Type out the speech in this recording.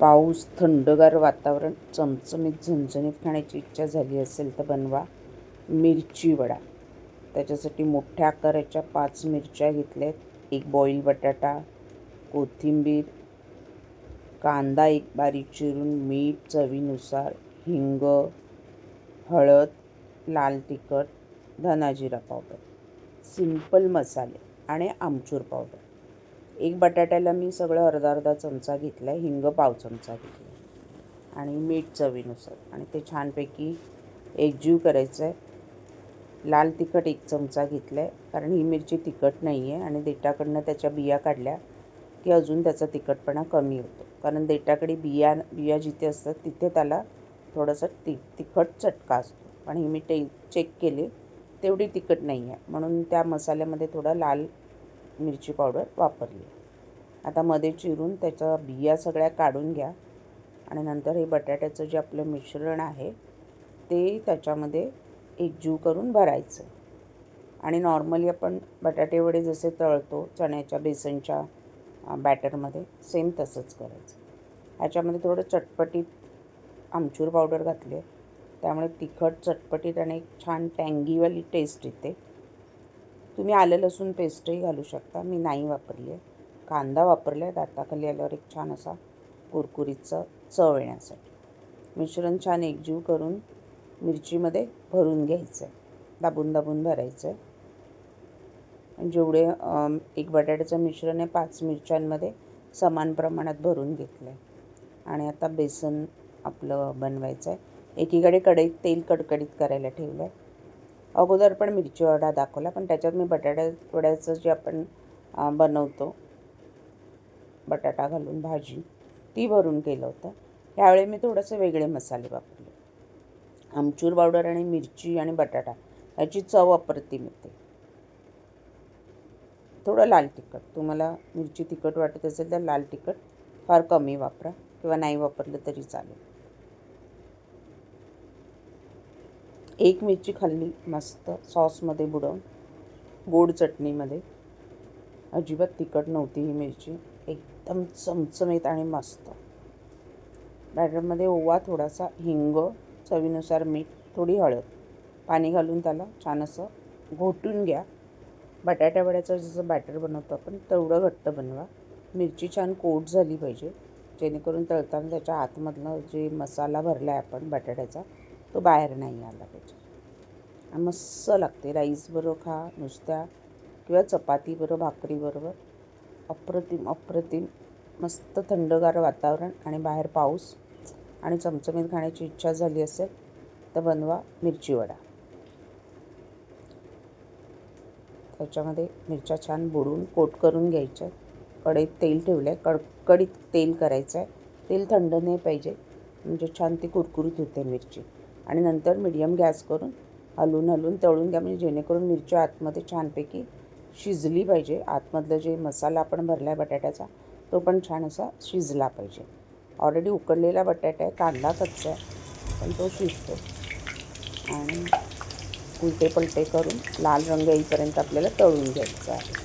पाऊस थंडगार वातावरण चमचमीत झणझणीत खाण्याची इच्छा झाली असेल तर बनवा मिरची वडा. त्याच्यासाठी मोठ्या आकाराच्या पाच मिरच्या घेतल्यात. एक बॉईल बटाटा कोथिंबीर कांदा एक बारीक चिरून मीठ चवीनुसार हिंग हळद लाल तिखट धनाजिरा पावडर सिंपल मसाले आणि आमचूर पावडर एक बटाट्याला मी सगळं अर्धा अर्धा चमचा घेतला आहे हिंग पाव चमचा घेतला आहे. आणि मीठ चवीनुसार. आणि ते छानपैकी एकजीव करायचं आहे. लाल तिखट एक चमचा घेतला आहे. कारण ही मिरची तिखट नाही आहे आणि देटाकडनं त्याच्या बिया काढल्या की अजून त्याचा तिखटपणा कमी होतो. कारण देटाकडे बिया बिया जिथे असतात तिथे त्याला थोडंसं ति तिखट चटका असतो. पण ही मी टे चेक केले तेवढी तिखट नाही आहे म्हणून त्या मसाल्यामध्ये थोडा लाल मिरची पावडर वापरली. आता मध्ये चिरून त्याच्या बिया सगळ्या काढून घ्या. आणि नंतर हे बटाट्याचं जे आपलं मिश्रण आहे ते त्याच्यामध्ये एकजीव करून भरायचं. आणि नॉर्मली आपण बटाटे वडे जसे तळतो चण्याच्या बेसनच्या बॅटरमध्ये सेम तसंच करायचं. ह्याच्यामध्ये थोडं चटपटीत आमचूर पावडर घातली आहे. त्यामुळे तिखट चटपटीत आणि एक छान टँगीवाली टेस्ट येते. तुम्ही आलं लसूण पेस्टही घालू शकता. मी नाही वापरली आहे. कांदा वापरला आहे. दाताखाली आल्यावर एक छान असा कुरकुरीचं चव येण्यासाठी. मिश्रण छान एकजीव करून मिरचीमध्ये भरून घ्यायचं आहे दाबून दाबून भरायचं आहे जेवढे एक बटाट्याचं मिश्रण आहे पाच मिरच्यांमध्ये समान प्रमाणात भरून घेतलं आहे आणि आता बेसन आपलं बनवायचं आहे एकीकडे कढईत तेल कडकडीत करायला ठेवलं आहे अगोदर पण मिरची वडा दाखवला पण त्याच्यात मी बटाट्या वड्याचं जे आपण बनवतो बटाटा घालून भाजी ती भरून केलं होतं. ह्यावेळी मी थोडंसं वेगळे मसाले वापरले. आमचूर पावडर आणि मिरची आणि बटाटा याची चव अप्रतिम येते. थोडं लाल तिखट. तुम्हाला मिरची तिखट वाटत असेल तर लाल तिखट फार कमी वापरा किंवा नाही वापरलं तरी चालेल. एक मिरची खाल्ली मस्त सॉसमध्ये बुडवून गोड चटणीमध्ये. अजिबात तिखट नव्हती ही मिरची. एकदम चमचमीत आणि मस्त. बॅटरमध्ये ओवा थोडासा हिंग चवीनुसार मीठ थोडी हळद. पाणी घालून त्याला छान असं घोटून घ्या. बटाट्या वड्याचं जसं बॅटर बनवतो आपण तेवढं घट्ट बनवा. मिरची छान कोट झाली पाहिजे जेणेकरून तळताना त्याच्या आतमधलं जे मसाला भरला आहे आपण बटाट्याचा तो बाहेर नाही आला पाहिजे आणि मस्त लागते राईसबरोबर खा नुसत्या. किंवा चपातीबरोबर भाकरीबरोबर अप्रतिम अप्रतिम. मस्त थंडगार वातावरण आणि बाहेर पाऊस आणि चमचमीत खाण्याची इच्छा झाली असेल तर बनवा मिरची वडा. त्याच्यामध्ये मिरच्या छान बुडून कोट करून घ्यायच्या. कढईत तेल ठेवलं आहे कडकडीत तेल करायचं आहे तेल थंड नाही पाहिजे. म्हणजे छान ती कुरकुरीत होते मिरची. आणि नंतर मिडियम गॅस करून हलवून हलवून तळून घ्या. म्हणजे जेणेकरून मिरची आतमध्ये छानपैकी शिजली पाहिजे. आतमधलं जे मसाला आपण भरला आहे बटाट्याचा तो पण छान असा शिजला पाहिजे. ऑलरेडी उकडलेला बटाटा आहे कांदा कच्चा आहे पण तो शिजतो. आणि उलटे पलटे करून लाल रंग येईपर्यंत आपल्याला तळून घ्यायचा आहे.